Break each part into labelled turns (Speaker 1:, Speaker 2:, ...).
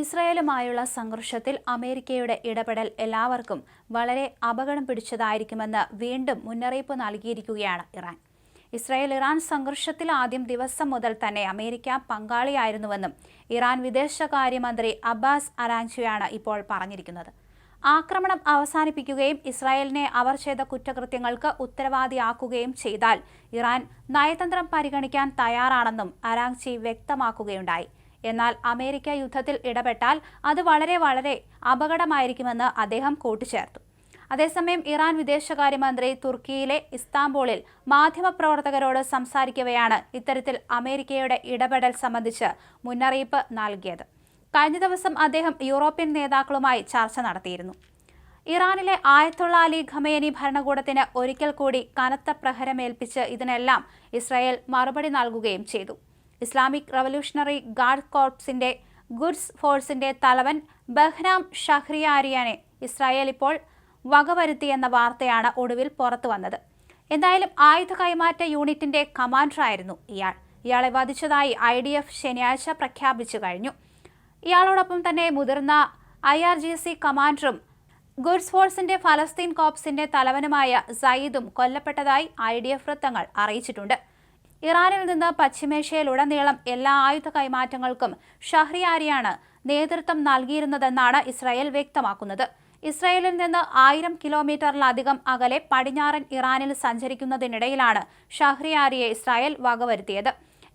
Speaker 1: ഇസ്രായേലുമായുള്ള സംഘർഷത്തിൽ അമേരിക്കയുടെ ഇടപെടൽ എല്ലാവർക്കും വളരെ അപകടം പിടിച്ചതായിരിക്കുമെന്ന് വീണ്ടും മുന്നറിയിപ്പ് നൽകിയിരിക്കുകയാണ് ഇറാൻ. ഇസ്രായേൽ ഇറാൻ സംഘർഷത്തിൽ ആദ്യം ദിവസം മുതൽ തന്നെ അമേരിക്ക പങ്കാളിയായിരുന്നുവെന്നും ഇറാൻ വിദേശകാര്യമന്ത്രി അബ്ബാസ് അരാഞ്ചിയാണ് ഇപ്പോൾ പറഞ്ഞിരിക്കുന്നത്. ആക്രമണം അവസാനിപ്പിക്കുകയും ഇസ്രായേലിനെ അവർ ചെയ്ത കുറ്റകൃത്യങ്ങൾക്ക് ഉത്തരവാദിയാക്കുകയും ചെയ്താൽ ഇറാൻ നയതന്ത്രം പരിഗണിക്കാൻ തയ്യാറാണെന്നും അരാങ്ചി വ്യക്തമാക്കുകയുണ്ടായി. എന്നാൽ അമേരിക്ക യുദ്ധത്തിൽ ഇടപെട്ടാൽ അത് വളരെ വളരെ അപകടമായിരിക്കുമെന്ന് അദ്ദേഹം കൂട്ടിച്ചേർത്തു. അതേസമയം ഇറാൻ വിദേശകാര്യമന്ത്രി തുർക്കിയിലെ ഇസ്താംബൂളിൽ മാധ്യമപ്രവർത്തകരോട് സംസാരിക്കവെയാണ് ഇത്തരത്തിൽ അമേരിക്കയുടെ ഇടപെടൽ സംബന്ധിച്ച് മുന്നറിയിപ്പ് നൽകിയത്. കഴിഞ്ഞ ദിവസം അദ്ദേഹം യൂറോപ്യൻ നേതാക്കളുമായി ചർച്ച നടത്തിയിരുന്നു. ഇറാനിലെ ആയത്തുള്ള അലി ഖമേനി ഭരണകൂടത്തിന് ഒരിക്കൽ കൂടി കനത്ത പ്രഹരമേൽപ്പിച്ച് ഇതിനെല്ലാം ഇസ്രായേൽ മറുപടി നൽകുകയും ചെയ്തു. ഇസ്ലാമിക് റവല്യൂഷണറി ഗാർഡ് കോർപ്സിന്റെ ഗുഡ്സ് ഫോഴ്സിന്റെ തലവൻ ബഹ്നാം ഷഹ്രിയാരിയാനെ ഇസ്രായേൽ ഇപ്പോൾ വകവരുത്തിയെന്ന വാർത്തയാണ് ഒടുവിൽ പുറത്തു വന്നത്. എന്തായാലും ആയുധ കൈമാറ്റ യൂണിറ്റിന്റെ കമാൻഡറായിരുന്നു ഇയാൾ. ഇയാളെ വധിച്ചതായി ഐ ഡി എഫ് ശനിയാഴ്ച പ്രഖ്യാപിച്ചു കഴിഞ്ഞു. ഇയാളോടൊപ്പം തന്നെ മുതിർന്ന ഐ ആർ ജി സി കമാൻഡറും ഗുഡ്സ് ഫോഴ്സിന്റെ ഫലസ്തീൻ കോപ്സിന്റെ തലവനുമായ സയ്യിദും കൊല്ലപ്പെട്ടതായി ഐ ഡി എഫ് വൃത്തങ്ങൾ അറിയിച്ചിട്ടുണ്ട്. ഇറാനിൽ നിന്ന് പശ്ചിമേഷ്യയിലുടനീളം എല്ലാ ആയുധ കൈമാറ്റങ്ങൾക്കും ഷഹ്രിയാരിയാണ് നേതൃത്വം നൽകിയിരുന്നതെന്നാണ് ഇസ്രായേൽ വ്യക്തമാക്കുന്നത്. ഇസ്രായേലിൽ നിന്ന് ആയിരം കിലോമീറ്ററിലധികം അകലെ പടിഞ്ഞാറൻ ഇറാനിൽ സഞ്ചരിക്കുന്നതിനിടയിലാണ് ഷഹ്രിയാരിയെ ഇസ്രായേൽ വകവരുത്തിയത്.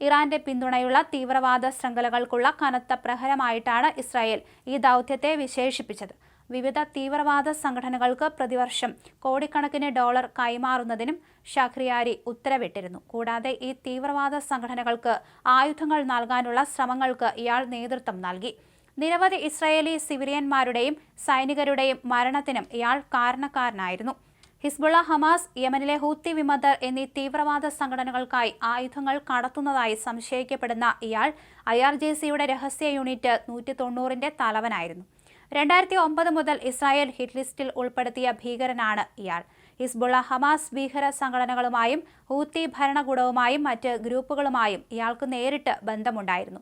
Speaker 1: ഇറാന്റെ പിന്തുണയുള്ള തീവ്രവാദ ശൃംഖലകൾക്കുള്ള കനത്ത പ്രഹരമായിട്ടാണ് ഇസ്രായേൽ ഈ ദൗത്യത്തെ വിശേഷിപ്പിച്ചത്. വിവിധ തീവ്രവാദ സംഘടനകൾക്ക് പ്രതിവർഷം കോടിക്കണക്കിന് ഡോളർ കൈമാറുന്നതിനും ഷഖ്രിയാരി ഉത്തരവിട്ടിരുന്നു. കൂടാതെ ഈ തീവ്രവാദ സംഘടനകൾക്ക് ആയുധങ്ങൾ നൽകാനുള്ള ശ്രമങ്ങൾക്ക് ഇയാൾ നേതൃത്വം നൽകി. നിരവധി ഇസ്രായേലി സിവിലിയന്മാരുടെയും സൈനികരുടെയും മരണത്തിനും ഇയാൾ കാരണക്കാരനായിരുന്നു. ഹിസ്ബുള്ള ഹമാസ് യമനിലെ ഹൂത്തി വിമതർ എന്നീ തീവ്രവാദ സംഘടനകൾക്കായി ആയുധങ്ങൾ കടത്തുന്നതായി സംശയിക്കപ്പെടുന്ന ഇയാൾ ഐ ആർ ജെ സിയുടെ രഹസ്യ യൂണിറ്റ് നൂറ്റി തൊണ്ണൂറിന്റെ തലവനായിരുന്നു. രണ്ടായിരത്തി ഒമ്പത് മുതൽ ഇസ്രായേൽ ഹിറ്റ് ലിസ്റ്റിൽ ഉൾപ്പെടുത്തിയ ഭീകരനാണ് ഇയാൾ. ഹിസ്ബുള്ള ഹമാസ് ഭീകര സംഘടനകളുമായും ഹൂത്തി ഭരണകൂടവുമായും മറ്റ് ഗ്രൂപ്പുകളുമായും ഇയാൾക്ക് നേരിട്ട് ബന്ധമുണ്ടായിരുന്നു.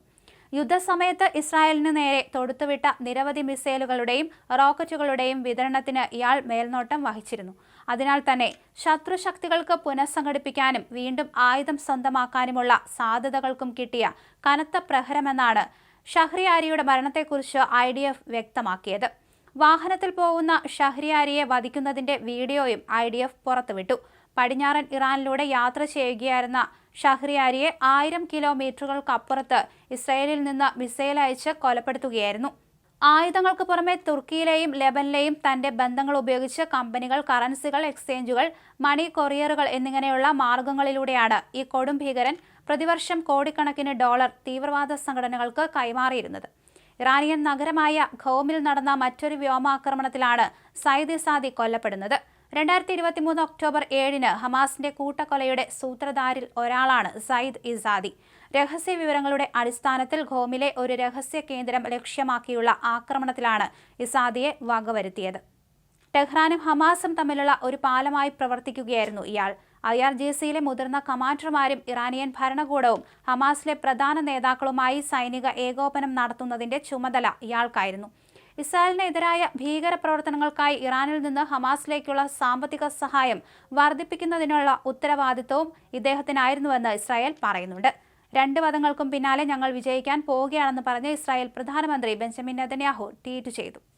Speaker 1: യുദ്ധസമയത്ത് ഇസ്രായേലിന് നേരെ തൊടുത്തുവിട്ട നിരവധി മിസൈലുകളുടെയും റോക്കറ്റുകളുടെയും വിതരണത്തിന് ഇയാൾ മേൽനോട്ടം വഹിച്ചിരുന്നു. അതിനാൽ തന്നെ ശത്രുശക്തികൾക്ക് പുനഃസംഘടിപ്പിക്കാനും വീണ്ടും ആയുധം സ്വന്തമാക്കാനുമുള്ള സാധ്യതകൾക്കും കിട്ടിയ കനത്ത പ്രഹരമെന്നാണ് ഷഹ്രിയാരിയുടെ മരണത്തെക്കുറിച്ച് ഐ ഡി എഫ് വ്യക്തമാക്കിയത്. വാഹനത്തിൽ പോകുന്ന ഷഹ്രിയാരിയെ വധിക്കുന്നതിന്റെ വീഡിയോയും ഐ ഡി എഫ് പുറത്തുവിട്ടു. പടിഞ്ഞാറൻ ഇറാനിലൂടെ യാത്ര ചെയ്യുകയായിരുന്ന ഷഹ്രിയാരിയെ ആയിരം കിലോമീറ്ററുകൾക്കപ്പുറത്ത് ഇസ്രയേലിൽ നിന്ന് മിസൈൽ അയച്ച് കൊലപ്പെടുത്തുകയായിരുന്നു. ആയുധങ്ങൾക്ക് പുറമെ തുർക്കിയിലെയും ലെബനിലെയും തന്റെ ബന്ധങ്ങൾ ഉപയോഗിച്ച് കമ്പനികൾ കറൻസികൾ എക്സ്ചേഞ്ചുകൾ മണി കൊറിയറുകൾ എന്നിങ്ങനെയുള്ള മാർഗങ്ങളിലൂടെയാണ് ഈ കൊടും ഭീകരൻ പ്രതിവർഷം കോടിക്കണക്കിന് ഡോളർ തീവ്രവാദ സംഘടനകൾക്ക് കൈമാറിയിരുന്നത്. ഇറാനിയൻ നഗരമായ ഖോമിൽ നടന്ന മറ്റൊരു വ്യോമാക്രമണത്തിലാണ് സൈദി സാദി കൊല്ലപ്പെടുന്നത്. രണ്ടായിരത്തി ഇരുപത്തിമൂന്ന് ഒക്ടോബർ ഏഴിന് ഹമാസിന്റെ കൂട്ടക്കൊലയുടെ സൂത്രധാരിൽ ഒരാളാണ് സയ്യിദ് ഇസാദി. രഹസ്യ വിവരങ്ങളുടെ അടിസ്ഥാനത്തിൽ ഖോമിലെ ഒരു രഹസ്യ കേന്ദ്രം ലക്ഷ്യമാക്കിയുള്ള ആക്രമണത്തിലാണ് ഇസാദിയെ വകവരുത്തിയത്. ടെഹ്റാനും ഹമാസും തമ്മിലുള്ള ഒരു പാലമായി പ്രവർത്തിക്കുകയായിരുന്നു ഇയാൾ. ഐ ആർ ജി സിയിലെ മുതിർന്ന കമാൻഡർമാരും ഇറാനിയൻ ഭരണകൂടവും ഹമാസിലെ പ്രധാന നേതാക്കളുമായി സൈനിക ഏകോപനം നടത്തുന്നതിന്റെ ചുമതല ഇയാൾക്കായിരുന്നു. ഇസ്രായേലിനെതിരായ ഭീകര പ്രവർത്തനങ്ങൾക്കായി ഇറാനിൽ നിന്ന് ഹമാസിലേക്കുള്ള സാമ്പത്തിക സഹായം വർദ്ധിപ്പിക്കുന്നതിനുള്ള ഉത്തരവാദിത്വവും ഇദ്ദേഹത്തിനായിരുന്നുവെന്ന് ഇസ്രായേൽ പറയുന്നുണ്ട്. രണ്ട് വധങ്ങൾക്കും പിന്നാലെ ഞങ്ങൾ വിജയിക്കാൻ പോവുകയാണെന്ന് പറഞ്ഞ് ഇസ്രായേൽ പ്രധാനമന്ത്രി ബെഞ്ചമിൻ നെതന്യാഹു ട്വീറ്റ് ചെയ്തു.